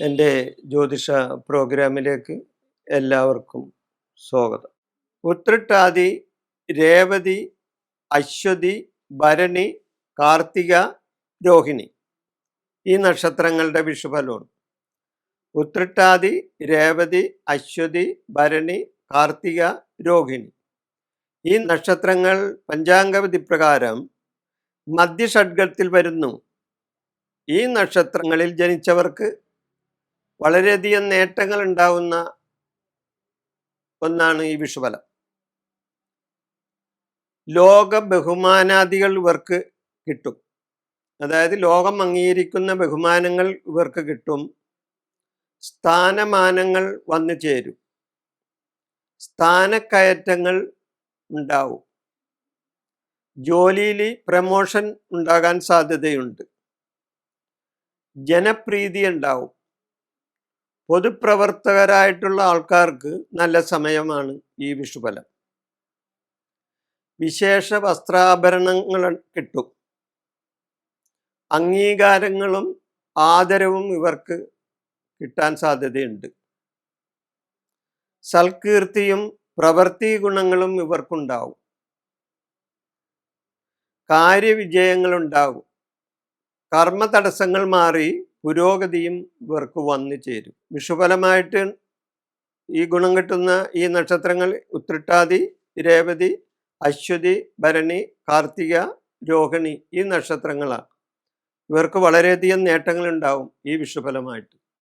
എന്റെ ജ്യോതിഷ പ്രോഗ്രാമിലേക്ക് എല്ലാവർക്കും സ്വാഗതം. ഉത്രട്ടാതി രേവതി അശ്വതി ഭരണി കാർത്തിക രോഹിണി ഈ നക്ഷത്രങ്ങളുടെ വിഷുഫലമാണ്. ഉത്രട്ടാതി രേവതി അശ്വതി ഭരണി കാർത്തിക രോഹിണി ഈ നക്ഷത്രങ്ങൾ പഞ്ചാംഗവിധി പ്രകാരം മധ്യഷഡ്ഗത്തിൽ വരുന്നു. ഈ നക്ഷത്രങ്ങളിൽ ജനിച്ചവർക്ക് വളരെയധികം നേട്ടങ്ങൾ ഉണ്ടാവുന്ന ഒന്നാണ് ഈ വിഷുഫലം. ലോക ബഹുമാനാദികൾ ഇവർക്ക് കിട്ടും. അതായത് ലോകം അംഗീകരിക്കുന്ന ബഹുമാനങ്ങൾ ഇവർക്ക് കിട്ടും. സ്ഥാനമാനങ്ങൾ വന്നു ചേരും. സ്ഥാനക്കയറ്റങ്ങൾ ഉണ്ടാവും. ജോലിയിൽ പ്രമോഷൻ ഉണ്ടാകാൻ സാധ്യതയുണ്ട്. ജനപ്രീതി ഉണ്ടാവും. പൊതുപ്രവർത്തകരായിട്ടുള്ള ആൾക്കാർക്ക് നല്ല സമയമാണ് ഈ വിഷുഫലം. വിശേഷ വസ്ത്രാഭരണങ്ങൾ കിട്ടും. അംഗീകാരങ്ങളും ആദരവും ഇവർക്ക് കിട്ടാൻ സാധ്യതയുണ്ട്. സൽകീർത്തിയും പ്രവൃത്തി ഗുണങ്ങളും ഇവർക്കുണ്ടാവും. കാര്യവിജയങ്ങളുണ്ടാവും. കർമ്മ തടസ്സങ്ങൾ മാറി പുരോഗതിയും ഇവർക്ക് വന്നു ചേരും. വിഷുഫലമായിട്ട് ഈ ഗുണം കിട്ടുന്ന ഈ നക്ഷത്രങ്ങൾ ഉത്രട്ടാതി രേവതി അശ്വതി ഭരണി കാർത്തിക രോഹിണി ഈ നക്ഷത്രങ്ങളാണ്. ഇവർക്ക് വളരെയധികം നേട്ടങ്ങൾ ഉണ്ടാവും ഈ വിഷുഫലമായിട്ട്.